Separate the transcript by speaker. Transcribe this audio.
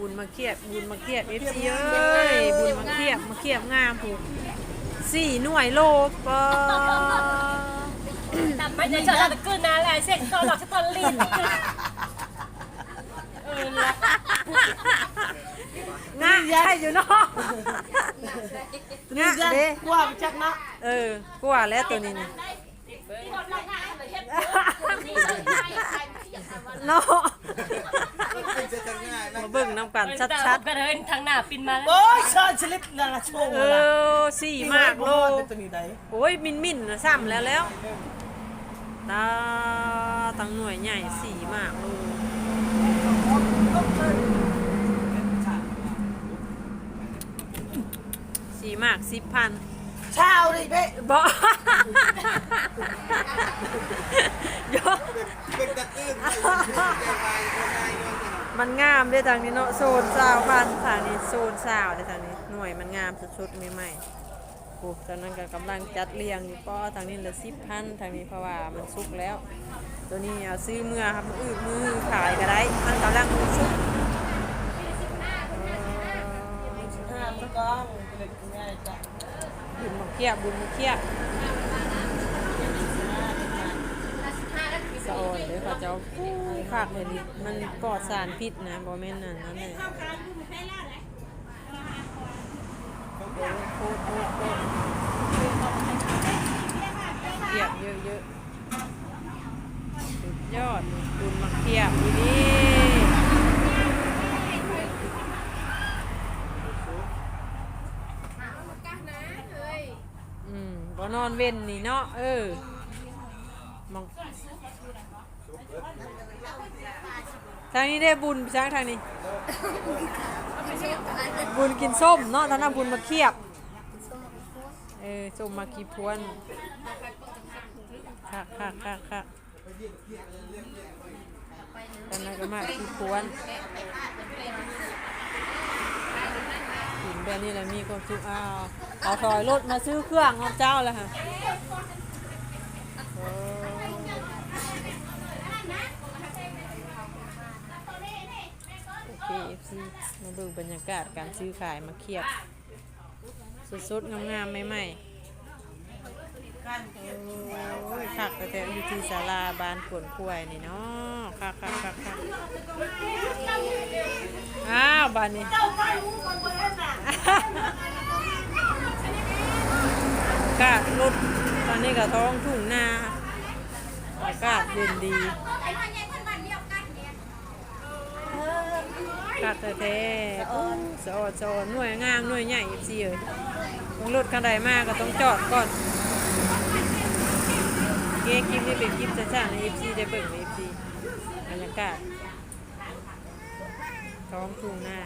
Speaker 1: บุญมาเคียบบุญมาเคียบเอฟซีเอ้ยบุญมาเคียบมาเคียบงามผูกสี่หน่วยโลปอ
Speaker 2: แต่ไม่ได้ชอบตะกืนนะแหละเสียงตอนหลอกฉันตอนลิ้นเออละ
Speaker 1: ง่ายใช่อยู่เนาะง่ายเด้
Speaker 3: กว่าไปจักเนาะ
Speaker 1: เออกว่าแล้วตัวนี้นี่เนาะมาเบิ่ง น้ำกันชัด
Speaker 2: กระเทยทางหน้าปินมาแล้ว
Speaker 3: โอ้ยชอนชลิปนั่นละโชว์
Speaker 1: ๆเอ
Speaker 3: ละ
Speaker 1: อสี่มากโล
Speaker 3: ตัวนี้ได้
Speaker 1: โอ้ยมินมินๆน่ะซ้ำแล้วแล้วตาตั้งหน่วยใหญ่สี่มากโลสี่มากสิบพัน
Speaker 3: เช้าดิเพ่
Speaker 1: บอโย
Speaker 4: เป็นตะกืน
Speaker 1: มันงามด้อทางนี้เนาะโซนสาวพันทางนี้โซนสาวด้อทางนี้หน่วยมันงามสุดๆใหม่ๆโอ้ตอนนั้นก็กำลังจัดเรียงอยู่ป้อทางนี้เหลือสิบพันทางนี้เพราะว่ามันสุกแล้ว ตัวนี้เอาซื้อเมื่อครับมือมือขายก็ได้มันกำลังสุก
Speaker 3: หนกองเป็นง่ายจ้ะ
Speaker 1: บุญมาเคียบบุญมาเคีย บสะออนเลยเขาเจ้าฝากเลยดิมันปลอดสารพิษนะบอแม่นนั่นนั่นเลยโคตรโคตรโคตรเคียบเยอะๆสุดยอดบุญมาเคียบดีดีอืมบ่นอนเว้นนี่เนาะเออ มองทางนี้ได้บุญไปช้างทางนี้ บุญกินส้มเนาะท่านเอาบุญมาเคียบเออส้มมากีพวนค่ะค่ะค่ะค่ะตอนนั้นก็มากีพวนกินแบบนี้แหละมีความสุขอ้าวเอาถอยรถมาซื้อเครื่องของเจ้าแล้วค่ะโอ้ โอเค FC มาดูบรรยากาศการซื้อขายมาเคียบสดๆงามๆใหม่ๆโอ้ยคักแต่อยู่ที่ศาลาบานขวนขวยนี่เนาะคักคักคักคักอ้าวบานนี้อากาศรถตอนนี้ก็ท้องทุ่งนาอากาศเย็นดี ขากาศแท้สอดสอดหน่วยงามหน่วยใหญ่อีกสิเอ้ยรถคันใดมากก็ต้องจอดก่อนเกคลิปนี้เป็นคลิปสั้นๆในเอฟซีได้เบิ่งใน FC บรรยากาศท้องทุ่งนา